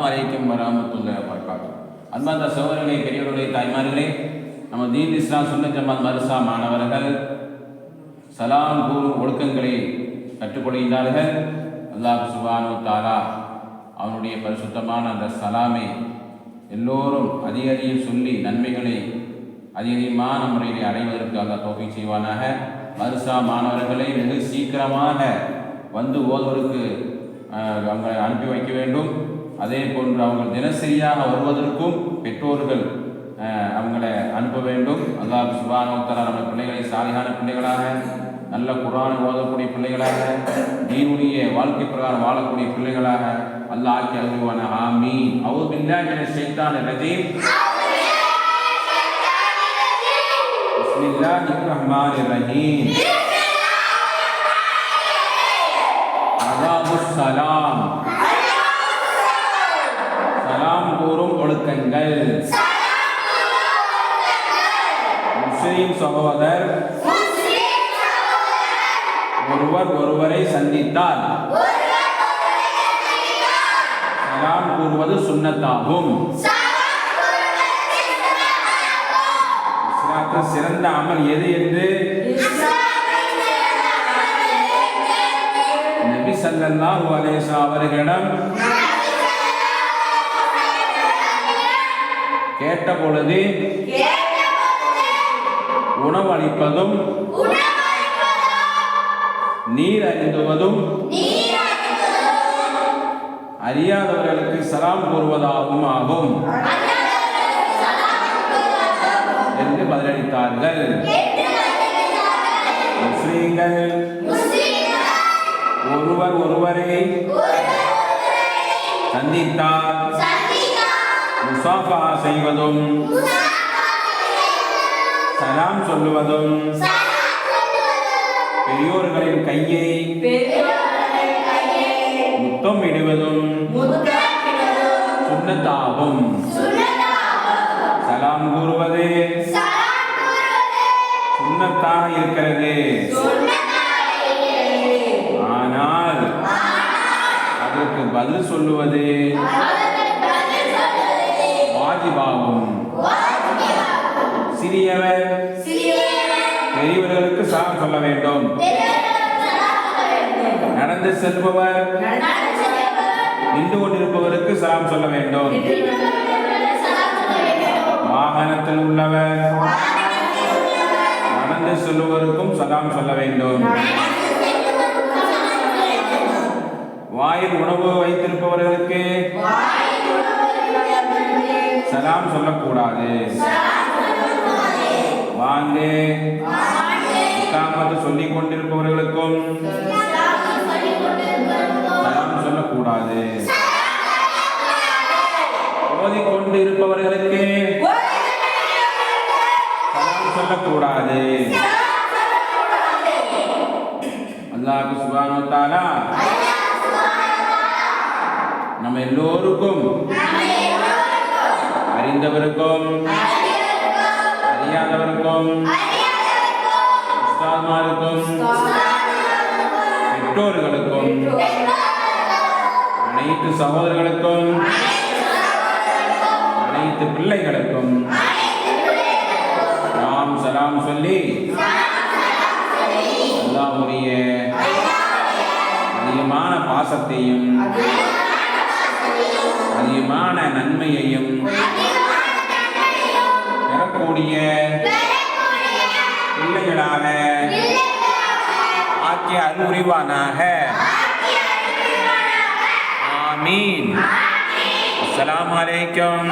வரைக்கும் வராமத்துள்ள வரக்காட்டும் அன்பார்ந்த சகோதரர்களே பெரியவர்களே தாய்மார்களே நம்ம தீன் இஸ்லாம் சுன்ன ஜமாத் மருசா மாணவர்கள் சலாம் கூறும் ஒழுக்கங்களை கற்றுக்கொள்கின்றார்கள். அல்லாஹ் சுபானு தாரா அவனுடைய பரிசுத்தமான அந்த சலாமை எல்லோரும் அதிக அதிகம் சொல்லி நன்மைகளை அதிகமான முறையிலே அடைவதற்கு அந்த தோகை செய்வானாக. மருசா மாணவர்களை வெகு சீக்கிரமாக வந்து ஓதுவதற்கு அஹ், அனுப்பி வைக்க வேண்டும். அதே போன்று அவங்க தினசரியாக வருவதற்கும் பெற்றோர்கள் அஹ், அவங்களை அனுப்ப வேண்டும். அல்லாஹ் சுபானோத்தரா நம்ம பிள்ளைகளை சாலிகான பிள்ளைகளாக நல்ல குரான் ஓதக்கூடிய பிள்ளைகளாக தீனுடைய வாழ்க்கை பிரகாரம் வாழக்கூடிய பிள்ளைகளாக அல்லாஹ் ஆக்கி அருள்வான ஆமி அவுது பில்லாஹி மினஷ் ஷைத்தானிர் ரஜீம். பிஸ்மில்லாஹிர் ரஹ்மானிர் சலாம். சலாம் கூறும் ஒழுக்கங்கள். முஸ்லிம் சகோதரர். ஒருவர் ஒருவரை சந்தித்தார் சலாம் கூறுவது சுண்ணத்தாகும் சிறந்த அமல் எது என்று? நபி ஸல்லல்லாஹு அலைஹி அவர்களிடம். கேட்ட பொழுது உணவளிப்பதும் நீர் அருந்துவதும் அறியாதவர்களுக்கு சலாம் கூறுவதாகவும் ஆகும். என்று பதிலளித்தார்கள். முஸ்லீம்கள் ஒருவர் ஒருவரை சந்தித்தால் முசாஃபா செய்வதும் சலாம் சொல்லுவதும் பெரியோர்களின் கையை முத்தம் இடுவதும் சுண்ணத்தாகும். சலாம் கூறுவது சுண்ணத்தாக இருக்கிறது. ஆனால் அதற்கு பதில் சொல்லுவது வாஜிபாகும் சிறியவர் பெரியவர்களுக்கு சலாம் சொல்ல வேண்டும். நடந்து செல்பவர் நின்று கொண்டிருப்பவருக்கு சாம் சொல்ல வேண்டும். வாகனத்தில் உள்ளவர் நடந்து செல்லுவருக்கும் சதாம் சொல்ல வேண்டும். வாயில் உணவு வைத்திருப்பவர்களுக்கு சலாம் சொல்லக்கூடாது. வாங்க இஸ்லாமத்து சொல்லிக் கொண்டிருப்பவர்களுக்கும் சலாம் சொல்லக்கூடாது. ஓதிக்கொண்டு இருப்பவர்களுக்கு சலாம் சொல்லக்கூடாது. அல்லாஹ் சுபானு தாலா நம்ம எல்லோருக்கும் அறிந்தவருக்கும். அறியாதவருக்கும். உஸ்தாத்மாருக்கும் பெற்றோர்களுக்கும். அனைத்து சகோதரர்களுக்கும். அனைத்து பிள்ளைகளுக்கும். நாம் சலாம் சொல்லி. அல்லாஹ்வுடைய அதிகமான பாசத்தையும் அதிகமான நன்மையையும் பெறக்கூடிய பிள்ளைகளாக ஆக்கிய அருள்புரிவானாக ஆமீன் அஸ்ஸலாமு அலைக்கும்